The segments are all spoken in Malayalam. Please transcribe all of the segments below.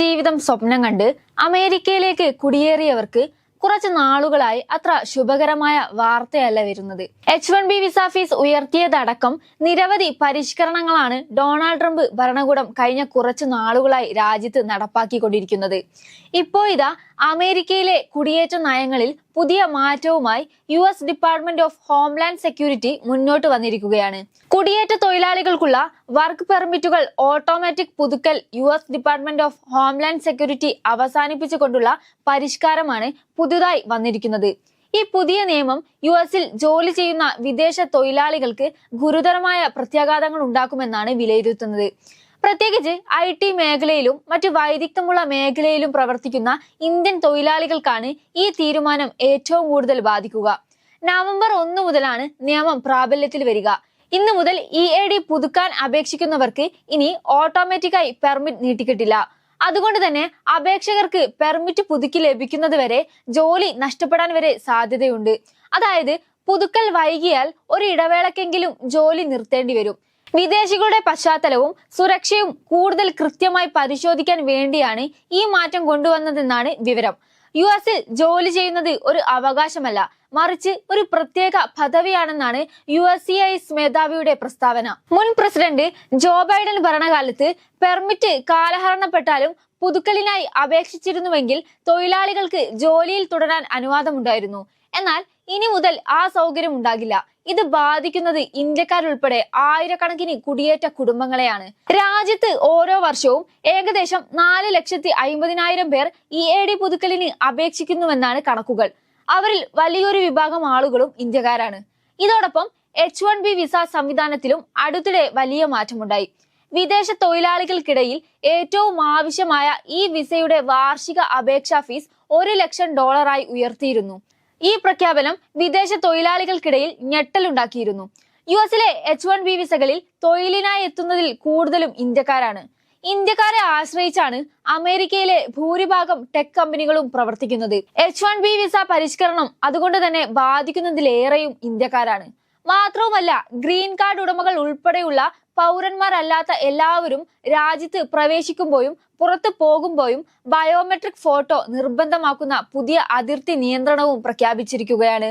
ജീവിതം സ്വപ്നം കണ്ട് അമേരിക്കയിലേക്ക് കുടിയേറിയവർക്ക് കുറച്ച് നാളുകളായി അത്ര ശുഭകരമായ വാർത്തയല്ല വരുന്നത്. H one B visa fee ഉയർത്തിയതടക്കം നിരവധി പരിഷ്കരണങ്ങളാണ് ഡൊണാൾഡ് ട്രംപ് ഭരണകൂടം കഴിഞ്ഞ കുറച്ച് നാളുകളായി രാജ്യത്ത് നടപ്പാക്കിക്കൊണ്ടിരിക്കുന്നത്. ഇപ്പോ ഇതാ അമേരിക്കയിലെ കുടിയേറ്റ നയങ്ങളിൽ പുതിയ മാറ്റവുമായി U S department of homeland security മുന്നോട്ട് വന്നിരിക്കുകയാണ്. കുടിയേറ്റ തൊഴിലാളികൾക്കുള്ള വർക്ക് പെർമിറ്റുകൾ ഓട്ടോമാറ്റിക് പുതുക്കൽ U S department of homeland security അവസാനിപ്പിച്ചുകൊണ്ടുള്ള പരിഷ്കാരമാണ് പുതുതായി വന്നിരിക്കുന്നത്. ഈ പുതിയ നിയമം യു എസിൽ ജോലി ചെയ്യുന്ന വിദേശ തൊഴിലാളികൾക്ക് ഗുരുതരമായ പ്രത്യാഘാതങ്ങൾ ഉണ്ടാക്കുമെന്നാണ് വിലയിരുത്തുന്നത്. പ്രത്യേകിച്ച് ഐ ടി മേഖലയിലും മറ്റ് വൈദഗ്ധ്യമുള്ള മേഖലയിലും പ്രവർത്തിക്കുന്ന ഇന്ത്യൻ തൊഴിലാളികൾക്കാണ് ഈ തീരുമാനം ഏറ്റവും കൂടുതൽ ബാധിക്കുക. നവംബർ ഒന്ന് മുതലാണ് നിയമം പ്രാബല്യത്തിൽ വരിക. ഇന്നു മുതൽ ഇ എ ഡി പുതുക്കാൻ അപേക്ഷിക്കുന്നവർക്ക് ഇനി ഓട്ടോമാറ്റിക്കായി പെർമിറ്റ് നീട്ടിക്കിട്ടില്ല. അതുകൊണ്ട് തന്നെ അപേക്ഷകർക്ക് പെർമിറ്റ് പുതുക്കി ലഭിക്കുന്നത് വരെ ജോലി നഷ്ടപ്പെടാൻ വരെ സാധ്യതയുണ്ട്. അതായത് പുതുക്കൽ വൈകിയാൽ ഒരു ഇടവേളക്കെങ്കിലും ജോലി നിർത്തേണ്ടി വരും. വിദേശികളുടെ പശ്ചാത്തലവും സുരക്ഷയും കൂടുതൽ കൃത്യമായി പരിശോധിക്കാൻ വേണ്ടിയാണ് ഈ മാറ്റം കൊണ്ടുവന്നതെന്നാണ് വിവരം. യു എസിൽ ജോലി ചെയ്യുന്നത് ഒരു അവകാശമല്ല മറിച്ച് ഒരു പ്രത്യേക പദവിയാണെന്നാണ് യു എസ് സി ഐ മേധാവിയുടെ പ്രസ്താവന. മുൻ പ്രസിഡന്റ് ജോ ബൈഡൻ ഭരണകാലത്ത് പെർമിറ്റ് കാലഹരണപ്പെട്ടാലും പുതുക്കലിനായി അപേക്ഷിച്ചിരുന്നുവെങ്കിൽ തൊഴിലാളികൾക്ക് ജോലിയിൽ തുടരാൻ അനുവാദമുണ്ടായിരുന്നു. എന്നാൽ ഇനി മുതൽ ആ സൗകര്യം ഉണ്ടാകില്ല. ഇത് ബാധിക്കുന്നത് ഇന്ത്യക്കാരുൾപ്പെടെ ആയിരക്കണക്കിന് കുടിയേറ്റ കുടുംബങ്ങളെയാണ്. രാജ്യത്ത് ഓരോ വർഷവും ഏകദേശം നാല് ലക്ഷത്തി അയിമ്പതിനായിരം പേർ ഇ എ ഡി പുതുക്കലിന് അപേക്ഷിക്കുന്നുവെന്നാണ് കണക്കുകൾ. അവരിൽ വലിയൊരു വിഭാഗം ആളുകളും ഇന്ത്യക്കാരാണ്. ഇതോടൊപ്പം എച്ച് വൺ ബി വിസ സംവിധാനത്തിലും അടുത്തിടെ വലിയ മാറ്റമുണ്ടായി. വിദേശ തൊഴിലാളികൾക്കിടയിൽ ഏറ്റവും ആവശ്യമായ ഈ വിസയുടെ വാർഷിക അപേക്ഷാ ഫീസ് ഒരു ലക്ഷം ഡോളറായി ഉയർത്തിയിരുന്നു. ഈ പ്രഖ്യാപനം വിദേശ തൊഴിലാളികൾക്കിടയിൽ ഞെട്ടലുണ്ടാക്കിയിരുന്നു. യു എസിലെ എച്ച് വൺ ബി വിസകളിൽ തൊഴിലിനായി എത്തുന്നതിൽ കൂടുതലും ഇന്ത്യക്കാരാണ്. ഇന്ത്യക്കാരെ ആശ്രയിച്ചാണ് അമേരിക്കയിലെ ഭൂരിഭാഗം ടെക് കമ്പനികളും പ്രവർത്തിക്കുന്നത്. എച്ച് വൺ ബി വിസ പരിഷ്കരണം അതുകൊണ്ട് തന്നെ ബാധിക്കുന്നതിലേറെയും ഇന്ത്യക്കാരാണ്. മാത്രവുമല്ല ഗ്രീൻ കാർഡ് ഉടമകൾ ഉൾപ്പെടെയുള്ള പൗരന്മാരല്ലാത്ത എല്ലാവരും രാജ്യത്ത് പ്രവേശിക്കുമ്പോഴും പുറത്തു പോകുമ്പോഴും ബയോമെട്രിക് ഫോട്ടോ നിർബന്ധമാക്കുന്ന പുതിയ അതിർത്തി നിയന്ത്രണവും പ്രഖ്യാപിച്ചിരിക്കുകയാണ്.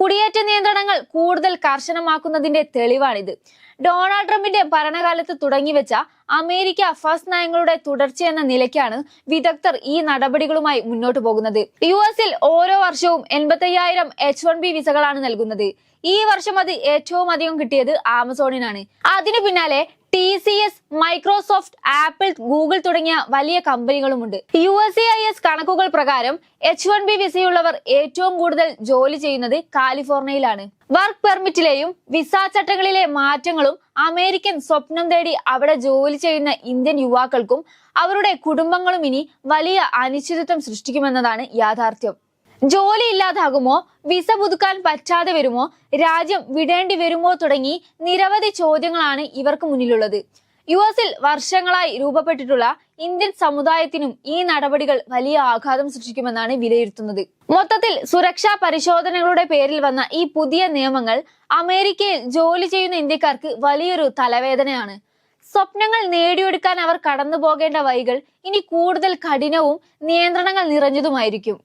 കുടിയേറ്റ നിയന്ത്രണങ്ങൾ കൂടുതൽ കർശനമാക്കുന്നതിന്റെ തെളിവാണിത്. ഡൊണാൾഡ് ട്രംപിന്റെ ഭരണകാലത്ത് തുടങ്ങിവെച്ച അമേരിക്ക ഫസ്റ്റ് നയങ്ങളുടെ തുടർച്ചയെന്ന നിലയ്ക്കാണ് വിദഗ്ധർ ഈ നടപടികളുമായി മുന്നോട്ടു പോകുന്നത്. യു എസിൽ ഓരോ വർഷവും എൺപത്തയ്യായിരം എച്ച് വൺ ബി വിസകളാണ് നൽകുന്നത്. ഈ വർഷം അത് ഏറ്റവും അധികം കിട്ടിയത് ആമസോണിനാണ്. അതിനു പിന്നാലെ T C S Microsoft Apple Google തുടങ്ങിയ വലിയ കമ്പനികളുമുണ്ട്. യു എസ് ഐ എസ് കണക്കുകൾ പ്രകാരം എച്ച് വൺ ബി വിസയുള്ളവർ ഏറ്റവും കൂടുതൽ ജോലി ചെയ്യുന്നത് കാലിഫോർണിയയിലാണ്. വർക്ക് പെർമിറ്റിലെയും വിസ ചട്ടങ്ങളിലെ മാറ്റങ്ങളും അമേരിക്കൻ സ്വപ്നം തേടി അവിടെ ജോലി ചെയ്യുന്ന ഇന്ത്യൻ യുവാക്കൾക്കും അവരുടെ കുടുംബങ്ങളും ഇനി വലിയ അനിശ്ചിതത്വം സൃഷ്ടിക്കുമെന്നതാണ് യാഥാർത്ഥ്യം. ജോലി ഇല്ലാതാകുമോ വിസ പുതുക്കാൻ പറ്റാതെ വരുമോ? രാജ്യം വിടേണ്ടി വരുമോ തുടങ്ങി നിരവധി ചോദ്യങ്ങളാണ് ഇവർക്ക് മുന്നിലുള്ളത്. യു എസിൽ വർഷങ്ങളായി രൂപപ്പെട്ടിട്ടുള്ള ഇന്ത്യൻ സമുദായത്തിനും ഈ നടപടികൾ വലിയ ആഘാതം സൃഷ്ടിക്കുമെന്നാണ് വിലയിരുത്തുന്നത്. മൊത്തത്തിൽ സുരക്ഷാ പരിശോധനകളുടെ പേരിൽ വന്ന ഈ പുതിയ നിയമങ്ങൾ അമേരിക്കയിൽ ജോലി ചെയ്യുന്ന ഇന്ത്യക്കാർക്ക് വലിയൊരു തലവേദനയാണ്. സ്വപ്നങ്ങൾ നേടിയെടുക്കാൻ അവർ കടന്നു പോകേണ്ട വഴികൾ ഇനി കൂടുതൽ കഠിനവും നിയന്ത്രണങ്ങൾ നിറഞ്ഞതുമായിരിക്കും.